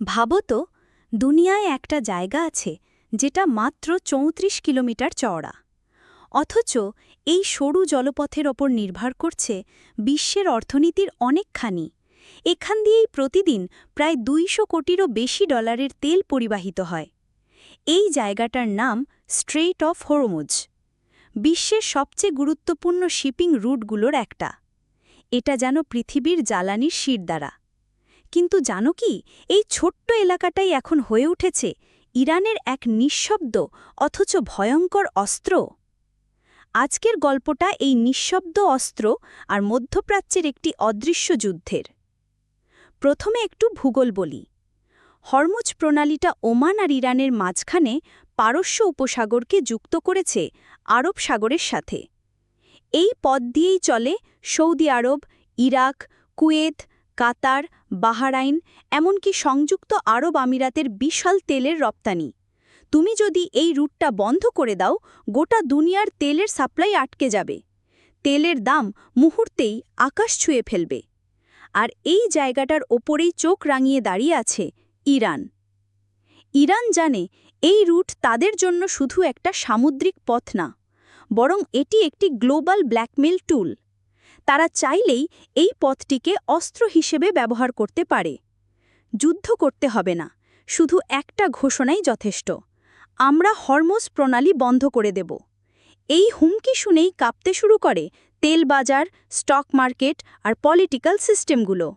ভাবো তো, দুনিয়ায় একটা জায়গা আছে যেটা মাত্র চৌত্রিশ কিলোমিটার চওড়া। অথচ এই সরু জলপথের ওপর নির্ভর করছে বিশ্বের অর্থনীতির অনেকখানি। এখান দিয়েই প্রতিদিন প্রায় দুইশো কোটিরও বেশি ডলারের তেল পরিবাহিত হয়। এই জায়গাটার নাম স্ট্রেইট অফ হরমুজ। বিশ্বের সবচেয়ে গুরুত্বপূর্ণ শিপিং রুটগুলোর একটা। এটা যেন পৃথিবীর জ্বালানির শিরদাঁড়া। কিন্তু জানো কি, এই ছোট্ট এলাকাটাই এখন হয়ে উঠেছে ইরানের এক নিঃশব্দ অথচ ভয়ঙ্কর অস্ত্র। আজকের গল্পটা এই নিঃশব্দ অস্ত্র আর মধ্যপ্রাচ্যের একটি অদৃশ্য যুদ্ধের। প্রথমে একটু ভূগোল বলি। হরমুজ প্রণালীটা ওমান আর ইরানের মাঝখানে পারস্য উপসাগরকে যুক্ত করেছে আরব সাগরের সাথে। এই পথ দিয়েই চলে সৌদি আরব, ইরাক, কুয়েত কাতার, বাহারাইন, এমনকি সংযুক্ত আরব আমিরাতের বিশাল তেলের রপ্তানি। তুমি যদি এই রুটটা বন্ধ করে দাও, গোটা দুনিয়ার তেলের সাপ্লাই আটকে যাবে। তেলের দাম মুহূর্তেই আকাশ ছুঁয়ে ফেলবে। আর এই জায়গাটার ওপরেই চোখ রাঙিয়ে দাঁড়িয়ে আছে ইরান। ইরান জানে এই রুট তাদের জন্য শুধু একটা সামুদ্রিক পথ না, বরং এটি একটি গ্লোবাল ব্ল্যাকমেল টুল। তারা চাইলেই এই পথটিকে অস্ত্র হিসেবে ব্যবহার করতে পারে। যুদ্ধ করতে হবে না, শুধু একটা ঘোষণাই যথেষ্ট। আমরা হরমোজ প্রণালী বন্ধ করে দেব। এই হুমকি শুনেই কাঁপতে শুরু করে তেল বাজার, স্টক মার্কেট আর পলিটিক্যাল সিস্টেমগুলো।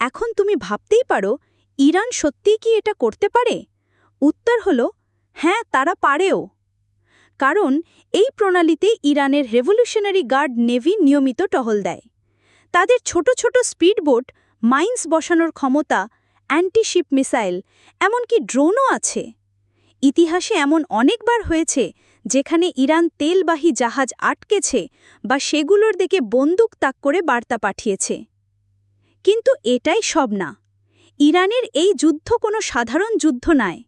এখন তুমি ভাবতেই পারো, ইরান সত্যিই কি এটা করতে পারে? উত্তর হল হ্যাঁ তারা পারেও। কারণ এই প্রণালীতে ইরানের রেভলিউশনারি গার্ড নেভি নিয়মিত টহল দেয়। তাদের ছোট ছোট স্পিডবোট, মাইন্স বসানোর ক্ষমতা, অ্যান্টিশিপ মিসাইল, এমনকি ড্রোনও আছে। ইতিহাসে এমন অনেকবার হয়েছে যেখানে ইরান তেলবাহী জাহাজ আটকেছে বা সেগুলোর দিকে বন্দুক তাক করে বার্তা পাঠিয়েছে। কিন্তু এটাই সব না। ইরানের এই যুদ্ধ কোনো সাধারণ যুদ্ধ নয়।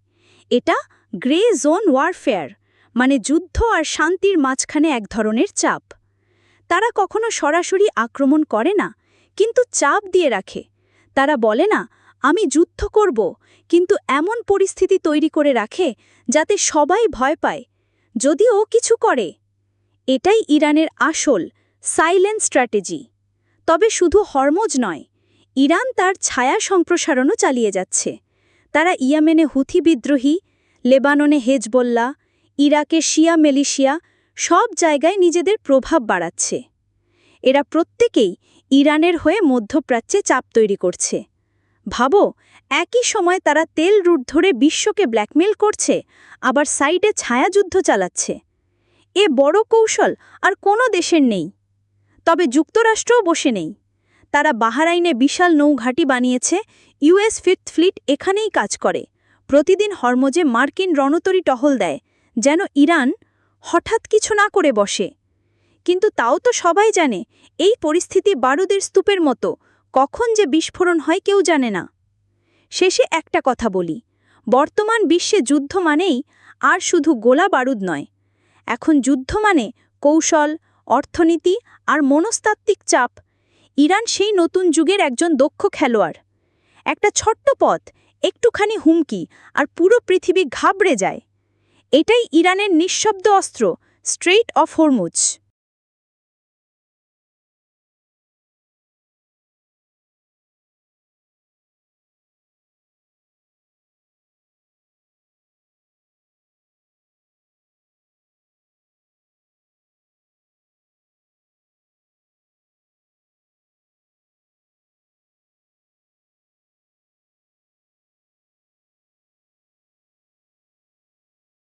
এটা গ্রে জোন ওয়ারফেয়ার মানে যুদ্ধ আর শান্তির মাঝখানে এক ধরনের চাপ। তারা কখনো সরাসরি আক্রমণ করে না, কিন্তু চাপ দিয়ে রাখে। তারা বলে না, আমি যুদ্ধ করব, কিন্তু এমন পরিস্থিতি তৈরি করে রাখে যাতে সবাই ভয় পায়, যদিও কিছু করে। এটাই ইরানের আসল সাইলেন্ট স্ট্র্যাটেজি। তবে শুধু হরমোজ নয়, ইরান তার ছায়া সম্প্রসারণও চালিয়ে যাচ্ছে। তারা ইয়ামেনে হুথি বিদ্রোহী, লেবাননে হেজবল্লা ইরাকে শিয়া, মেলিশিয়া সব জায়গায় নিজেদের প্রভাব বাড়াচ্ছে। এরা প্রত্যেকেই ইরানের হয়ে মধ্যপ্রাচ্যে চাপ তৈরি করছে। ভাবো, একই সময় তারা তেল রুট ধরে বিশ্বকে ব্ল্যাকমেল করছে, আবার সাইডে ছায়াযুদ্ধ চালাচ্ছে। এ বড় কৌশল আর কোনো দেশের নেই। তবে যুক্তরাষ্ট্রও বসে নেই। তারা বাহারাইনে বিশাল নৌঘাটি বানিয়েছে ইউএস ফিফথ ফ্লিট এখানেই কাজ করে। প্রতিদিন হরমোজে মার্কিন রণতরী টহল দেয় যেন ইরান হঠাৎ কিছু না করে বসে। কিন্তু তাও তো সবাই জানে, এই পরিস্থিতি বারুদের স্তূপের মতো, কখন যে বিস্ফোরণ হয় কেউ জানে না। শেষে একটা কথা বলি, বর্তমান বিশ্বে যুদ্ধ মানেই আর শুধু গোলা বারুদ নয়। এখন যুদ্ধ মানে কৌশল, অর্থনীতি আর মনস্তাত্ত্বিক চাপ। ইরান সেই নতুন যুগের একজন দক্ষ খেলোয়াড়। একটা ছোট্ট পথ, একটুখানি হুমকি, আর পুরো পৃথিবী ঘাবড়ে যায়। এটাই ইরানের নিঃশব্দ অস্ত্র স্ট্রেইট অফ হরমুজ